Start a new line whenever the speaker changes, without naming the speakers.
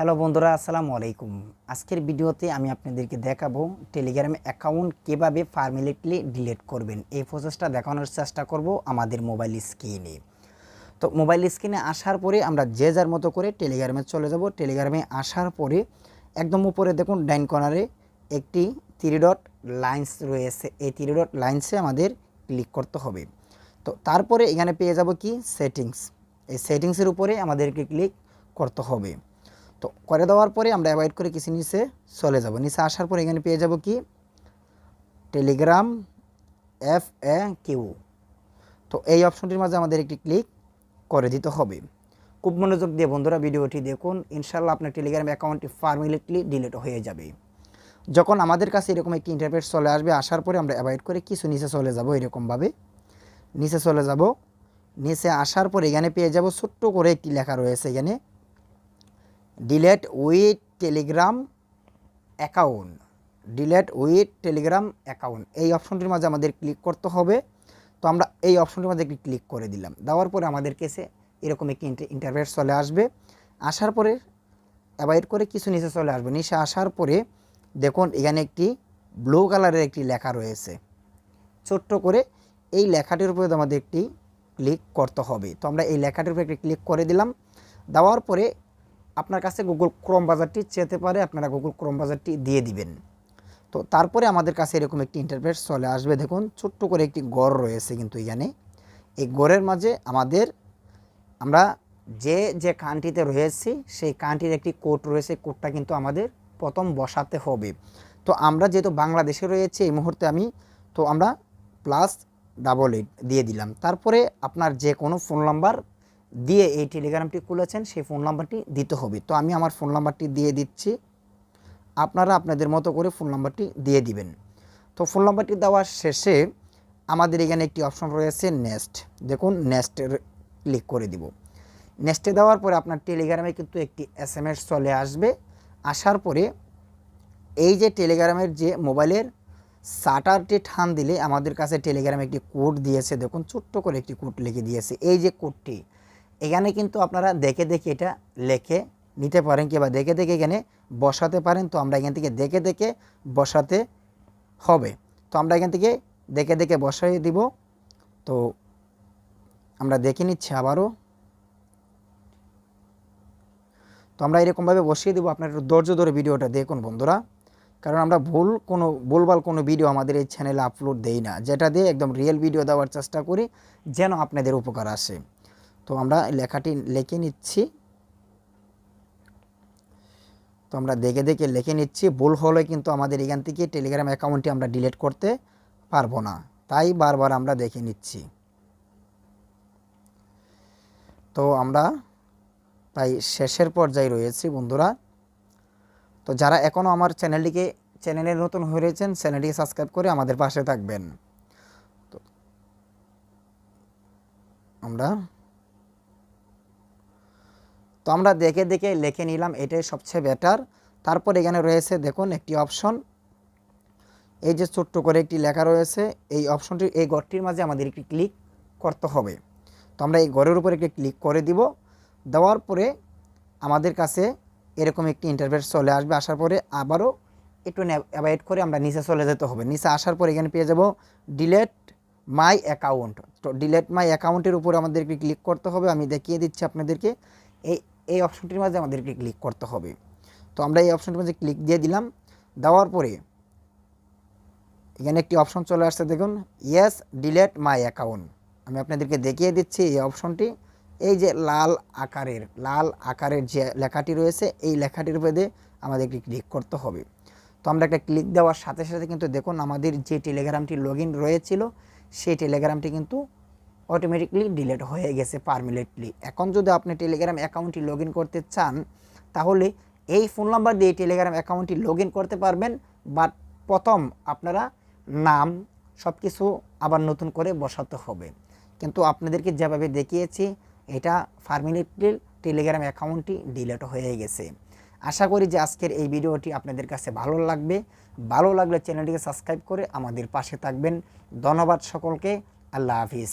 Hello বন্ধুরা, আসসালামু আলাইকুম। আজকের ভিডিওতে আমি আপনাদেরকে দেখাবো টেলিগ্রাম অ্যাকাউন্ট কীভাবে পারমানেন্টলি ডিলিট করবেন। এই প্রসেসটা দেখানোর চেষ্টা করব আমাদের মোবাইল স্ক্রিনে তো মোবাইল স্ক্রিনে আসার পরে আমরা যে যার মতো করে টেলিগ্রামে চলে যাব। টেলিগ্রামে আসার পরে একদম উপরে দেখুন, ডাইন কর্নারে একটি থ্রি লাইন্স রয়েছে। এই থ্রি লাইন্সে আমাদের ক্লিক করতে হবে। তো তারপরে এখানে পেয়ে যাব কি? সেটিংস এই সেটিংসের উপরে আমাদেরকে ক্লিক করতে হবে। তো করে দেওয়ার পরে আমরা অ্যাভয়েড করে কিছু নিচে চলে যাব। নিচে আসার পরে এখানে পেয়ে যাব কি? টেলিগ্রাম এফ এ কিউ তো এই অপশনটির মাঝে আমাদের একটি ক্লিক করে দিতে হবে। খুব মনোযোগ দিয়ে বন্ধুরা ভিডিওটি দেখুন। ইনশাল্লাহ আপনার টেলিগ্রাম অ্যাকাউন্টটি পারমানেন্টলি ডিলিট হয়ে যাবে। যখন আমাদের কাছে এরকম একটি ইন্টারফেস চলে আসবে, আসার পরে আমরা অ্যাভয়েড করে কিছু নিচে চলে যাব এরকমভাবে। নিচে চলে যাব। নিচে আসার পরে এখানে পেয়ে যাব ছোট্ট করে একটি লেখা রয়েছে এখানে। Delete with Telegram account delete with Telegram account এই অপশনটির মাঝে আমাদের ক্লিক করতে হবে। তো আমরা এই অপশনটির মাঝে ক্লিক করে দিলাম। দেওয়ার পরে আমাদের কেসে এরকম একটি ইন্টারভেট চলে আসবে। আসার পরে অ্যাভয়েড করে কিছু নিচে চলে আসবে। নিচে আসার পরে দেখুন এখানে একটি ব্লু কালারের একটি লেখা রয়েছে। ছোট্ট করে এই লেখাটির উপরে আমাদের একটি ক্লিক করতে হবে। তো আমরা এই লেখাটির উপরে একটি ক্লিক করে দিলাম। দেওয়ার পরে আপনার কাছে গুগল ক্রোম বাজারটি চেতে পারে, আপনারা গুগল ক্রোম বাজারটি দিয়ে দিবেন। তো তারপরে আমাদের কাছে এরকম একটি ইন্টারফেস চলে আসবে। দেখুন, ছোট্ট করে একটি গড় রয়েছে কিন্তু এখানে। এই গড়ের মাঝে আমাদের, আমরা যে যে কান্ট্রিতে রয়েছি, সেই কান্ট্রির একটি কোড রয়েছে। কোডটা কিন্তু আমাদের প্রথম বসাতে হবে। তো আমরা যেহেতু বাংলাদেশে রয়েছে, এই মুহূর্তে আমি, তো আমরা প্লাস ডাবল এইট দিয়ে দিলাম। তারপরে আপনার যে কোনো ফোন নাম্বার দিয়ে এই টেলিগ্রামটি খুলেছেন, সেই ফোন নাম্বারটি দিতে হবে। তো আমি আমার ফোন নাম্বারটি দিয়ে দিচ্ছি। আপনারা আপনাদের মতো করে ফোন নাম্বারটি দিয়ে দিবেন। তো ফোন নাম্বারটি দেওয়ার শেষে আমাদের এখানে একটি অপশন রয়েছে নেক্সট। দেখুন নেক্সটের ক্লিক করে দিব। নেক্সটে দেওয়ার পরে আপনার টেলিগ্রামে কিন্তু একটি এস এম এস চলে আসবে। আসার পরে এই যে টেলিগ্রামের যে মোবাইলের শাটারটি টান দিলে আমাদের কাছে টেলিগ্রামে একটি কোড দিয়েছে। দেখুন, ছোট্ট করে একটি কোড লিখে দিয়েছে। এই যে কোডটি এখানে কিন্তু আপনারা দেখে দেখে এটা লেখে নিতে পারেন কিংবা দেখে দেখে এখানে বসাতে পারেন। তো আমরা এখান থেকে দেখে দেখে বসাতে হবে। তো আমরা এখান থেকে দেখে দেখে বসাই দিব। তো আমরা দেখে নিচ্ছি আবারও। তো আমরা এরকমভাবে বসিয়ে দেবো। আপনার একটু ধৈর্য ধরে ভিডিওটা দেখুন বন্ধুরা। কারণ আমরা ভুল কোনো ভুলভাল কোনো ভিডিও আমাদের এই চ্যানেলে আপলোড দেই না। যেটা দিয়ে একদম রিয়েল ভিডিও দেওয়ার চেষ্টা করি, যেন আপনাদের উপকার আসে। তো আমরা লেখাটি লিখে নিচ্ছি। তো আমরা দেখে দেখে লিখে নিচ্ছি। ভুল হলে কিন্তু আমাদের এখান থেকে টেলিগ্রাম অ্যাকাউন্টটি আমরা ডিলিট করতে পারব না। তাই বারবার আমরা দেখে নিচ্ছি। তো আমরা প্রায় শেষের পর্যায়ে রয়েছি বন্ধুরা। তো যারা এখনও আমার চ্যানেলটিকে, চ্যানেলে নতুন হয়ে রয়েছেন, চ্যানেলটিকে সাবস্ক্রাইব করে আমাদের পাশে থাকবেন। তো আমরা তো আমরা দেখে দেখে লিখে নিলাম, এটাই সবচেয়ে বেটার তারপর এখানে রয়েছে দেখুন একটি অপশন এই যে ছোট্ট করে একটি লেখা রয়েছে, এই অপশনটি এই ঘরটির মাঝে আমাদের একটি ক্লিক করতে হবে। তো আমরা এই ঘরের উপরে একটি ক্লিক করে দিব। দেওয়ার পরে আমাদের কাছে এরকম একটি ইন্টারভেট চলে আসবে, আসার পরে আবারও একটু অ্যাভয়েড করে আমরা নিচে চলে যেতে হবে। নিচে আসার পরে এখানে পেয়ে যাব ডিলেট মাই অ্যাকাউন্ট তো ডিলেট মাই অ্যাকাউন্টের উপরে আমাদেরকে ক্লিক করতে হবে। আমি দেখিয়ে দিচ্ছি আপনাদেরকে। এই এই অপশনটির মাঝে আমাদেরকে ক্লিক করতে হবে। তো আমরা এই অপশনটির মাঝে ক্লিক দিয়ে দিলাম। দেওয়ার পরে এখানে একটি অপশন চলে আসছে, দেখুন ইয়েস ডিলেট মাই অ্যাকাউন্ট আমি আপনাদেরকে দেখিয়ে দিচ্ছি এই অপশনটি এই যে লাল আকারের লাল আকারের যে লেখাটি রয়েছে, এই লেখাটির উপরে আমাদেরকে ক্লিক করতে হবে। তো আমরা একটা ক্লিক দেওয়ার সাথে সাথে কিন্তু দেখুন, আমাদের যে টেলিগ্রামটি লগ রয়েছিল, সেই টেলিগ্রামটি কিন্তু অটোমেটিকলি ডিলেট হয়ে গেছে পারমানেন্টলি এখন যদি আপনি টেলিগ্রাম অ্যাকাউন্টটি লগ করতে চান, তাহলে এই ফোন নাম্বার দিয়ে টেলিগ্রাম অ্যাকাউন্টটি লগ করতে পারবেন বাট প্রথম আপনারা নাম সব কিছু আবার নতুন করে বসাতে হবে। কিন্তু আপনাদেরকে যেভাবে দেখিয়েছি, এটা পারমানেন্টলি টেলিগ্রাম অ্যাকাউন্টটি ডিলেট হয়ে গেছে। আশা করি যে আজকের এই ভিডিওটি আপনাদের কাছে ভালো লাগবে। ভালো লাগলে চ্যানেলটিকে সাবস্ক্রাইব করে আমাদের পাশে থাকবেন। ধন্যবাদ সকলকে। আল্লাহ হাফিজ।